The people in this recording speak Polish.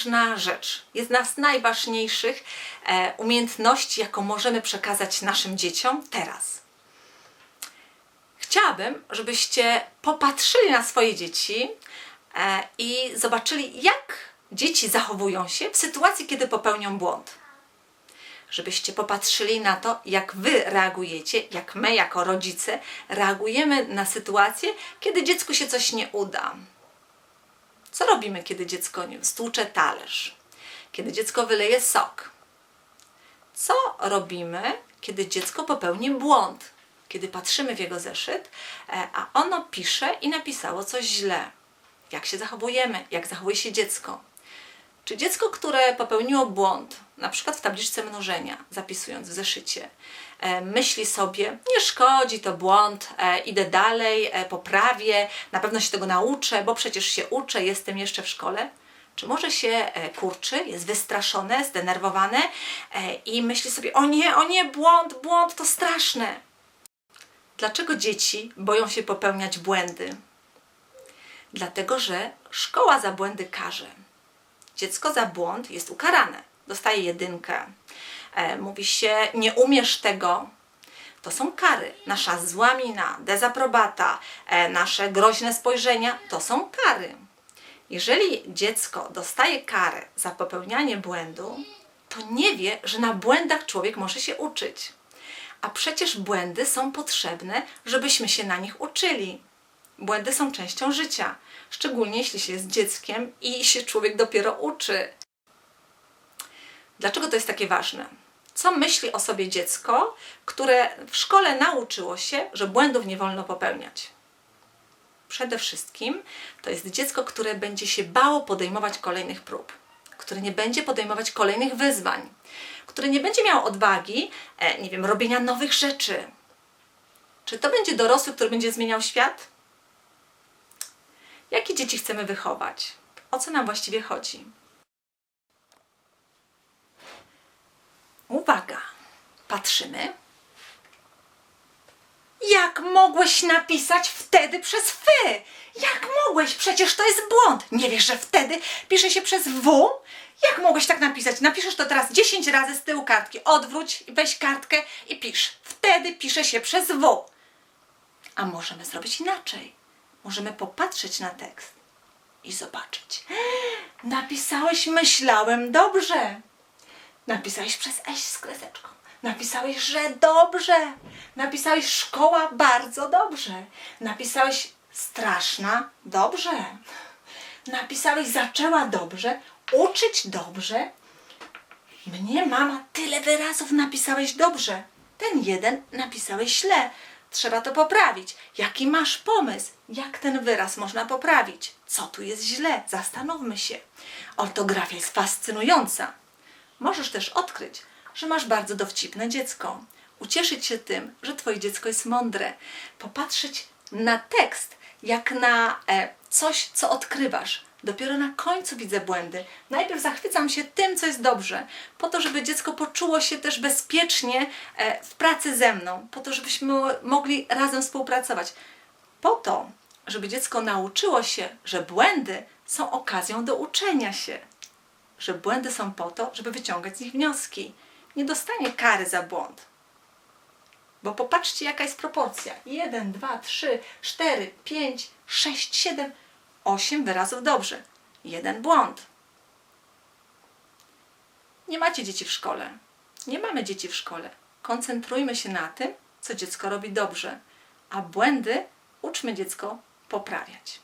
ważna rzecz. Jedna z najważniejszych e, umiejętności, jaką możemy przekazać naszym dzieciom teraz. Chciałabym, żebyście popatrzyli na swoje dzieci e, i zobaczyli, jak dzieci zachowują się w sytuacji, kiedy popełnią błąd. Żebyście popatrzyli na to, jak wy reagujecie, jak my, jako rodzice, reagujemy na sytuację, kiedy dziecku się coś nie uda. Co robimy, kiedy dziecko stłucze talerz? Kiedy dziecko wyleje sok? Co robimy, kiedy dziecko popełni błąd? Kiedy patrzymy w jego zeszyt, e, a ono pisze i napisało coś źle. Jak się zachowujemy? Jak zachowuje się dziecko? Czy dziecko, które popełniło błąd, na przykład w tabliczce mnożenia, zapisując w zeszycie, e, myśli sobie, nie szkodzi, to błąd, e, idę dalej, e, poprawię, na pewno się tego nauczę, bo przecież się uczę, jestem jeszcze w szkole? Czy może się kurczy, jest wystraszone, zdenerwowane i myśli sobie, o nie, o nie, błąd, błąd, to straszne. Dlaczego dzieci boją się popełniać błędy? Dlatego, że szkoła za błędy karze dziecko za błąd jest ukarane. Dostaje jedynkę. E, mówi się, nie umiesz tego. To są kary. Nasza zła mina, dezaprobata, e, nasze groźne spojrzenia to są kary. Jeżeli dziecko dostaje karę za popełnianie błędu, to nie wie, że na błędach człowiek może się uczyć. A przecież błędy są potrzebne, żebyśmy się na nich uczyli. Błędy są częścią życia, szczególnie jeśli się jest dzieckiem i się człowiek dopiero uczy. Dlaczego to jest takie ważne? Co myśli o sobie dziecko, które w szkole nauczyło się, że błędów nie wolno popełniać? Przede wszystkim to jest dziecko, które będzie się bało podejmować kolejnych prób, które nie będzie podejmować kolejnych wyzwań, które nie będzie miało odwagi, e, nie wiem, robienia nowych rzeczy. Czy to będzie dorosły, który będzie zmieniał świat? Dzieci chcemy wychować? O co nam właściwie chodzi? Uwaga! Patrzymy. Jak mogłeś napisać wtedy przez fy? Jak mogłeś? Przecież to jest błąd. Nie wiesz, że wtedy pisze się przez w? Jak mogłeś tak napisać? Napiszesz to teraz 10 razy z tyłu kartki. Odwróć, weź kartkę i pisz. Wtedy pisze się przez w. A możemy zrobić inaczej. Możemy popatrzeć na tekst i zobaczyć. Napisałeś, myślałem dobrze. Napisałeś przez eś z kreseczką. Napisałeś, że dobrze. Napisałeś szkoła bardzo dobrze. Napisałeś straszna dobrze. Napisałeś zaczęła dobrze, uczyć dobrze. Mnie mama tyle wyrazów napisałeś dobrze. Ten jeden napisałeś źle. Trzeba to poprawić. Jaki masz pomysł? Jak ten wyraz można poprawić? Co tu jest źle? Zastanówmy się. Ortografia jest fascynująca. Możesz też odkryć, że masz bardzo dowcipne dziecko. Ucieszyć się tym, że Twoje dziecko jest mądre. Popatrzeć na tekst, jak na e, coś, co odkrywasz. Dopiero na końcu widzę błędy. Najpierw zachwycam się tym, co jest dobrze, po to, żeby dziecko poczuło się też bezpiecznie e, w pracy ze mną, po to, żebyśmy mogli razem współpracować. Po to, żeby dziecko nauczyło się, że błędy są okazją do uczenia się że błędy są po to, żeby wyciągać z nich wnioski. Nie dostanie kary za błąd. Bo popatrzcie, jaka jest proporcja. 1, 2, 3, 4, 5, 6, 7, 8 wyrazów dobrze. Jeden błąd. Nie macie dzieci w szkole. Nie mamy dzieci w szkole. Koncentrujmy się na tym, co dziecko robi dobrze, a błędy uczmy dziecko poprawiać.